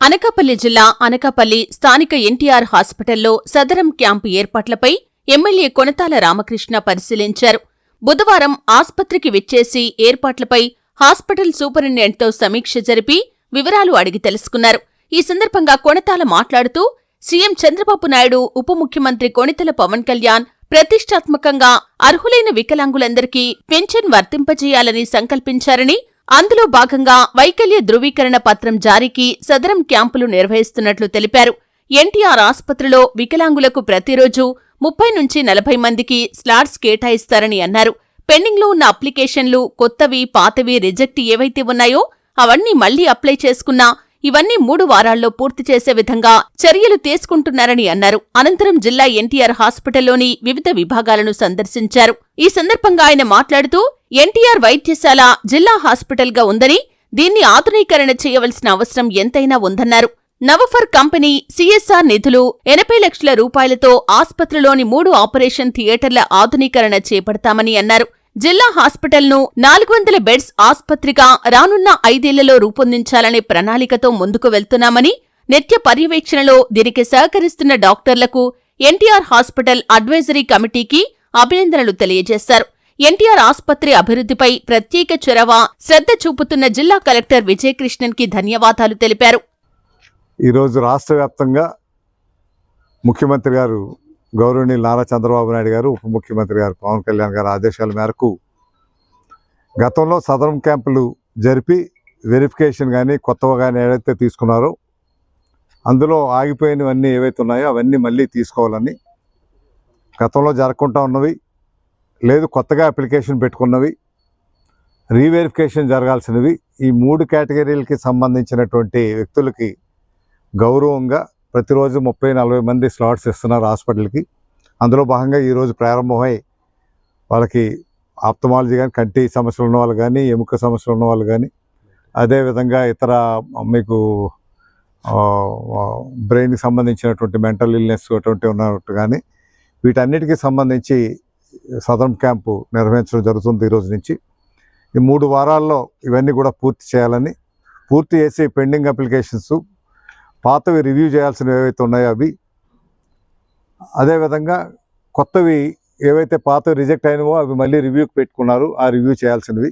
అనకాపల్లి జిల్లా అనకాపల్లి స్థానిక ఎన్టీఆర్ హాస్పిటల్లో సదరం క్యాంపు ఏర్పాట్లపై ఎమ్మెల్యే కొనతాల రామకృష్ణ పరిశీలించారు. బుధవారం ఆస్పత్రికి విచ్చేసి ఏర్పాట్లపై హాస్పిటల్ సూపరింటెండెంట్తో సమీక్ష జరిపి వివరాలు అడిగి తెలుసుకున్నారు. ఈ సందర్భంగా కొనతాల మాట్లాడుతూ సీఎం చంద్రబాబు నాయుడు ఉప ముఖ్యమంత్రి కొణితల పవన్ కళ్యాణ్ ప్రతిష్టాత్మకంగా అర్హులైన వికలాంగులందరికీ పెన్షన్ వర్తింపజేయాలని సంకల్పించారని అందులో భాగంగా వైకల్య ధృవీకరణ పత్రం జారీకి సదరం క్యాంపులు నిర్వహిస్తున్నట్లు తెలిపారు. ఎన్టీఆర్ ఆసుపత్రిలో వికలాంగులకు ప్రతిరోజు ముప్పై నుంచి నలభై మందికి స్లాట్స్ కేటాయిస్తారని అన్నారు. పెండింగ్లో ఉన్న అప్లికేషన్లు కొత్తవి పాతవి రిజెక్ట్ ఏవైతే ఉన్నాయో అవన్నీ మళ్ళీ అప్లై చేసుకున్నా ఇవన్నీ మూడు వారాల్లో పూర్తి చేసే విధంగా చర్యలు తీసుకుంటున్నారని అన్నారు. అనంతరం జిల్లా ఎన్టీఆర్ హాస్పిటల్లోని వివిధ విభాగాలను సందర్శించారు. ఈ సందర్భంగా ఆయన మాట్లాడుతూ ఎన్టీఆర్ వైద్యశాల జిల్లా హాస్పిటల్గా ఉందని దీన్ని ఆధునీకరణ చేయవలసిన అవసరం ఎంతైనా ఉందన్నారు. నవఫర్ కంపెనీ సీఎస్ఆర్ నిధులు ఎనభై లక్షల రూపాయలతో ఆస్పత్రిలోని మూడు ఆపరేషన్ థియేటర్ల ఆధునీకరణ చేపడతామని అన్నారు. జిల్లా హాస్పిటల్ను నాలుగు వందల బెడ్స్ ఆస్పత్రిగా రానున్న ఐదేళ్ళలో రూపొందించాలనే ప్రణాళికతో ముందుకు వెళ్తున్నామని నిత్య పర్యవేక్షణలో దీనికి సహకరిస్తున్న డాక్టర్లకు ఎన్టీఆర్ హాస్పిటల్ అడ్వైజరీ కమిటీకి అభినందనలు తెలియజేశారు. ఎన్టీఆర్ ఆసుపత్రి అభివృద్ధిపై ప్రత్యేక చొరవ శ్రద్ధ చూపుతున్న జిల్లా కలెక్టర్ విజయకృష్ణన్కి ధన్యవాదాలు తెలిపారు. ఈరోజు రాష్ట్ర వ్యాప్తంగా ముఖ్యమంత్రి గారు గౌరవనీయులు నారా చంద్రబాబు నాయుడు గారు ఉప ముఖ్యమంత్రి గారు పవన్ కళ్యాణ్ గారి ఆదేశాల మేరకు గతంలో సదరం క్యాంపులు జరిపి వెరిఫికేషన్ కానీ కొత్తగా కానీ ఏదైతే తీసుకున్నారో అందులో ఆగిపోయినవన్నీ ఏవైతే ఉన్నాయో అవన్నీ మళ్ళీ తీసుకోవాలని గతంలో జరగకుండా ఉన్నవి లేదు కొత్తగా అప్లికేషన్ పెట్టుకున్నవి. రీవెరిఫికేషన్ జరగాల్సినవి. ఈ మూడు కేటగిరీలకి సంబంధించినటువంటి వ్యక్తులకి గౌరవంగా ప్రతిరోజు ముప్పై నలభై మంది స్లాట్స్ ఇస్తున్నారు హాస్పిటల్కి. అందులో భాగంగా ఈరోజు ప్రారంభమై వాళ్ళకి ఆప్తమాలజీ కానీ కంటి సమస్యలు ఉన్న వాళ్ళు కానీ ఎముక సమస్యలు ఉన్న వాళ్ళు కానీ అదేవిధంగా ఇతర మీకు బ్రెయిన్కి సంబంధించినటువంటి మెంటల్ ఇల్నెస్ అటువంటి ఉన్నట్టు కానీ వీటన్నిటికీ సంబంధించి సదరం క్యాంపు నిర్వహించడం జరుగుతుంది ఈరోజు నుంచి. ఈ మూడు వారాల్లో ఇవన్నీ కూడా పూర్తి చేయాలని పూర్తి చేసి పెండింగ్ అప్లికేషన్స్ పాతవి రివ్యూ చేయాల్సినవి ఏవైతే ఉన్నాయో అవి అదేవిధంగా కొత్తవి ఏవైతే పాతవి రిజెక్ట్ అయినవో అవి మళ్ళీ రివ్యూకి పెట్టుకున్నారు ఆ రివ్యూ చేయాల్సినవి.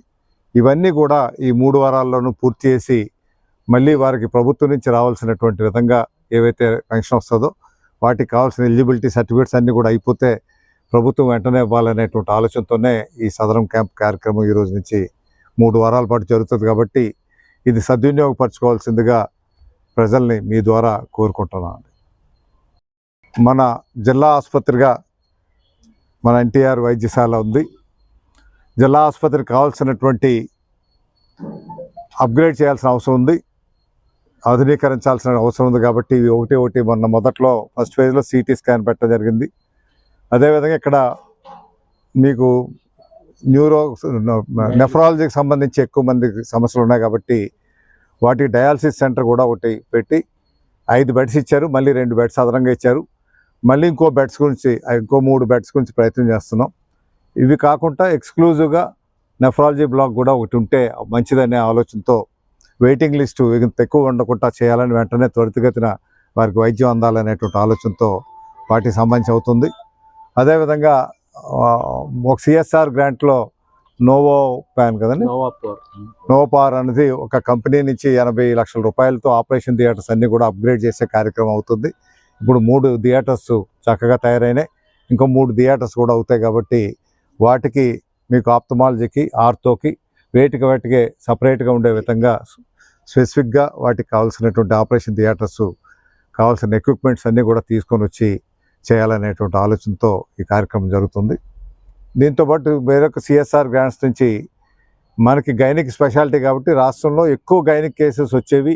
ఇవన్నీ కూడా ఈ మూడు వారాల్లోనూ పూర్తి చేసి మళ్ళీ వారికి ప్రభుత్వం నుంచి రావాల్సినటువంటి విధంగా ఏవైతే పెన్షన్ వస్తుందో వాటికి కావాల్సిన ఎలిజిబిలిటీ సర్టిఫికేట్స్ అన్నీ కూడా అయిపోతే ప్రభుత్వం వెంటనే ఇవ్వాలనేటువంటి ఆలోచనతోనే ఈ సదరం క్యాంప్ కార్యక్రమం ఈ రోజు నుంచి మూడు వారాల పాటు జరుగుతుంది కాబట్టి ఇది సద్వినియోగపరచుకోవాల్సిందిగా ప్రజల్ని మీ ద్వారా కోరుకుంటున్నాను. మన జిల్లా ఆసుపత్రిగా మన ఎన్టీఆర్ వైద్యశాల ఉంది. జిల్లా ఆసుపత్రికి కావాల్సినటువంటి అప్గ్రేడ్ చేయాల్సిన అవసరం ఉంది. ఆధునీకరించాల్సిన అవసరం ఉంది కాబట్టి ఇవి ఒకటి ఒకటి మొన్న మొదట్లో ఫస్ట్ ఫేజ్లో సిటీ స్కాన్ పెట్టడం జరిగింది. అదేవిధంగా ఇక్కడ మీకు న్యూరో నెఫ్రాలజీకి సంబంధించి ఎక్కువ మందికి సమస్యలు ఉన్నాయి కాబట్టి వాటికి డయాలసిస్ సెంటర్ కూడా ఒకటి పెట్టి ఐదు బెడ్స్ ఇచ్చారు. మళ్ళీ రెండు బెడ్స్ అదనంగా ఇచ్చారు. మళ్ళీ ఇంకో బెడ్స్ గురించి ఇంకో మూడు బెడ్స్ గురించి ప్రయత్నం చేస్తున్నాం. ఇవి కాకుండా ఎక్స్క్లూజివ్గా నెఫ్రాలజీ బ్లాక్ కూడా ఒకటి ఉంటే మంచిదనే ఆలోచనతో వెయిటింగ్ లిస్టు ఇంత ఎక్కువ ఉండకుండా చేయాలని వెంటనే త్వరితగతిన వారికి వైద్యం అందాలనేటువంటి ఆలోచనతో వాటికి సంబంధించి అవుతుంది. అదేవిధంగా ఒక సిఎస్ఆర్ గ్రాంట్లో నోవో ప్యాన్ కదండి? నోపార్ అనేది ఒక కంపెనీ నుంచి ఎనభై లక్షల రూపాయలతో ఆపరేషన్ థియేటర్స్ అన్ని కూడా అప్గ్రేడ్ చేసే కార్యక్రమం అవుతుంది. ఇప్పుడు మూడు థియేటర్స్ చక్కగా తయారైనాయి. ఇంకో మూడు థియేటర్స్ కూడా అవుతాయి కాబట్టి వాటికి మీకు ఆప్తమాలజీకి ఆర్తోకి వేటికి వాటికి సపరేట్గా ఉండే విధంగా స్పెసిఫిక్గా వాటికి కావాల్సినటువంటి ఆపరేషన్ థియేటర్స్ కావాల్సిన ఎక్విప్మెంట్స్ అన్నీ కూడా తీసుకొని వచ్చి చేయాలనేటువంటి ఆలోచనతో ఈ కార్యక్రమం జరుగుతుంది. దీంతోపాటు వేరొక సిఎస్ఆర్ గ్రాంట్స్ నుంచి మనకి గైనిక్ స్పెషాలిటీ కాబట్టి రాష్ట్రంలో ఎక్కువ గైనిక్ కేసెస్ వచ్చేవి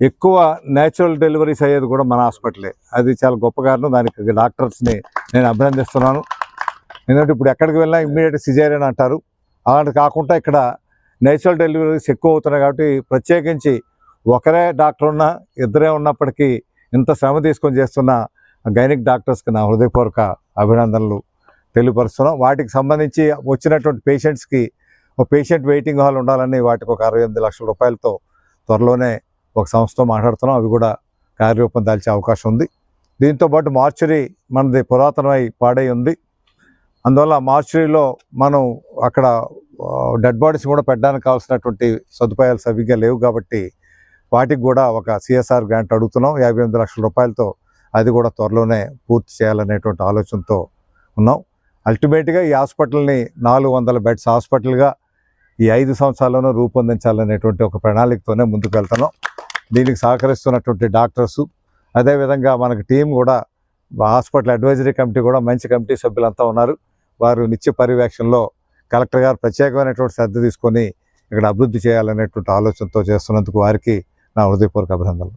ఎక్కువ న్యాచురల్ డెలివరీస్ అయ్యేది కూడా మన హాస్పిటలే. అది చాలా గొప్ప కారణం. దానికి డాక్టర్స్ని నేను అభినందిస్తున్నాను. ఎందుకంటే ఇప్పుడు ఎక్కడికి వెళ్ళినా ఇమ్మీడియట్ సిజేరియన్ అంటారు. అలాంటి కాకుండా ఇక్కడ నేచురల్ డెలివరీస్ ఎక్కువ అవుతున్నాయి కాబట్టి ప్రత్యేకించి ఒకరే డాక్టర్ ఉన్నా ఇద్దరే ఉన్నప్పటికీ ఇంత శ్రమ తీసుకొని చేస్తున్న గైనిక్ డాక్టర్స్కి నా హృదయపూర్వక అభినందనలు తెలియపరుస్తున్నాం. వాటికి సంబంధించి వచ్చినటువంటి పేషెంట్స్కి ఒక పేషెంట్ వెయిటింగ్ హాల్ ఉండాలని వాటికి ఒక అరవై ఎనిమిది లక్షల రూపాయలతో త్వరలోనే ఒక సంస్థతో మాట్లాడుతున్నాం. అవి కూడా కార్యరూపం దాల్చే అవకాశం ఉంది. దీంతో పాటు మార్చురీ మనది పురాతనమై పాడై ఉంది. అందువల్ల మార్చురీలో మనం అక్కడ డెడ్ బాడీస్ కూడా పెట్టడానికి కావాల్సినటువంటి సదుపాయాలు సరిగ్గా లేవు కాబట్టి వాటికి కూడా ఒక సిఎస్ఆర్ గ్రాంట్ అడుగుతున్నాం. యాభై ఎనిమిది లక్షల రూపాయలతో అది కూడా త్వరలోనే పూర్తి చేయాలనేటువంటి ఆలోచనతో ఉన్నాం. అల్టిమేట్గా ఈ హాస్పిటల్ని నాలుగు వందల బెడ్స్ హాస్పిటల్గా ఈ ఐదు సంవత్సరాల్లోనూ రూపొందించాలనేటువంటి ఒక ప్రణాళికతోనే ముందుకు వెళ్తున్నాం. దీనికి సహకరిస్తున్నటువంటి డాక్టర్సు అదేవిధంగా మనకి టీం కూడా హాస్పిటల్ అడ్వైజరీ కమిటీ కూడా మంచి కమిటీ సభ్యులంతా ఉన్నారు. వారు నిత్య పర్యవేక్షణలో కలెక్టర్ గారు ప్రత్యేకమైనటువంటి శ్రద్ధ తీసుకొని ఇక్కడ అభివృద్ధి చేయాలనేటువంటి ఆలోచనతో చేస్తున్నందుకు వారికి నా హృదయపూర్వక అభినందనలు.